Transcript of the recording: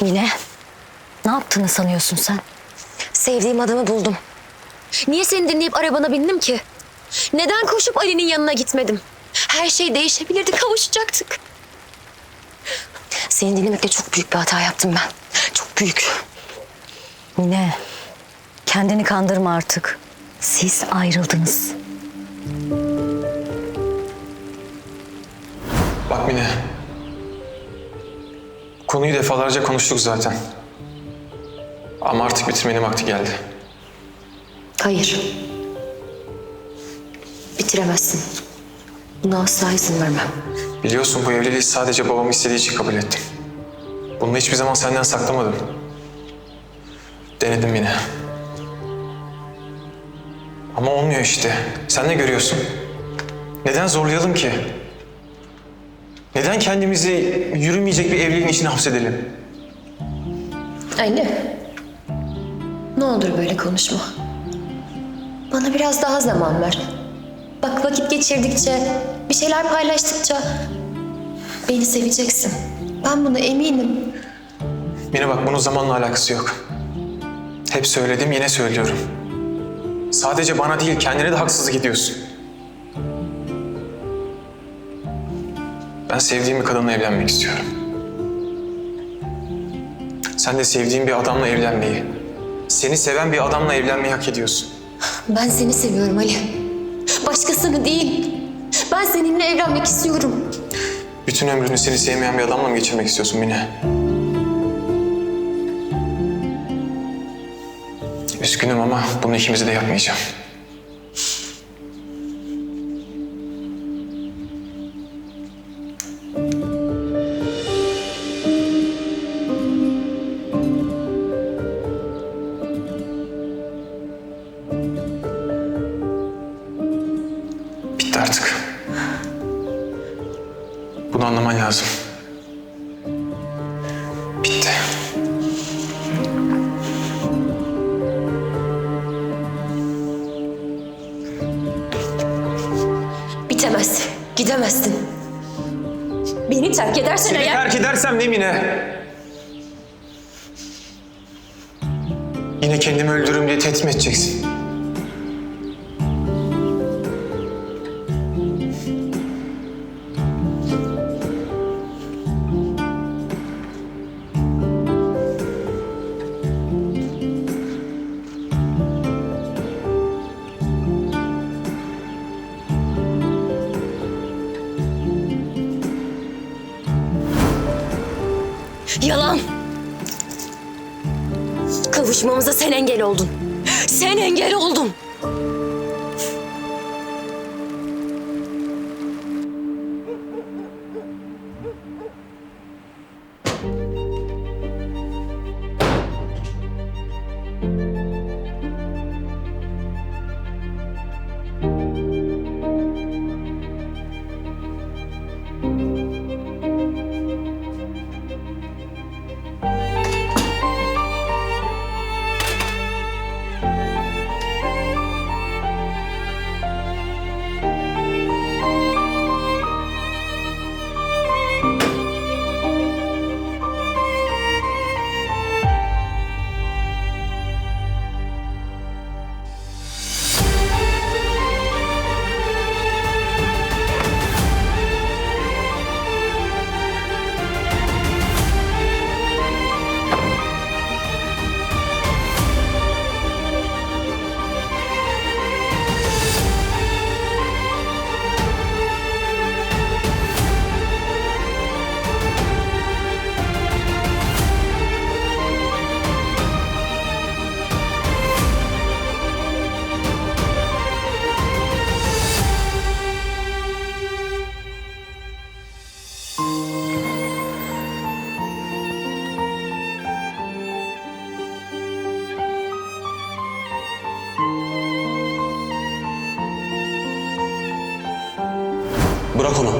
Mine, ne yaptığını sanıyorsun sen? Sevdiğim adamı buldum. Niye seni dinleyip arabana bindim ki? Neden koşup Ali'nin yanına gitmedim? Her şey değişebilirdi, kavuşacaktık. Seni dinlemekte çok büyük bir hata yaptım ben. Çok büyük. Mine, kendini kandırma artık. Siz ayrıldınız. Bak Mine. Konuyu defalarca konuştuk zaten. Ama artık bitirmenin vakti geldi. Hayır. Bitiremezsin. Buna asla izin vermem. Biliyorsun bu evliliği sadece babam istediği için kabul ettim. Bunu hiçbir zaman senden saklamadım. Denedim yine. Ama olmuyor işte. Sen ne görüyorsun? Neden zorlayalım ki? Neden kendimizi yürümeyecek bir evliliğin içine hapsedelim? Ali. Ne olur böyle konuşma. Bana biraz daha zaman ver. Bak vakit geçirdikçe, bir şeyler paylaştıkça beni seveceksin. Ben buna eminim. Mine bak bunun zamanla alakası yok. Hep söyledim yine söylüyorum. Sadece bana değil kendine de haksızlık ediyorsun. Ben sevdiğim bir kadınla evlenmek istiyorum. Sen de sevdiğin bir adamla evlenmeyi, seni seven bir adamla evlenmeyi hak ediyorsun. Ben seni seviyorum Ali. Başkasını değil. Ben seninle evlenmek istiyorum. Bütün ömrünü seni sevmeyen bir adamla mı geçirmek istiyorsun Mine? Üzgünüm ama bunu ikimize de yapmayacağım. Artık. Bunu anlaman lazım. Bitti. Bitemez. Gidemezsin. Beni terk edersen Seni eğer... terk edersem ne Mine? Yine kendimi öldürürüm diye tehdit edeceksin? Yalan. Kavuşmamıza sen engel oldun. Sen engel oldun. Bırak onu.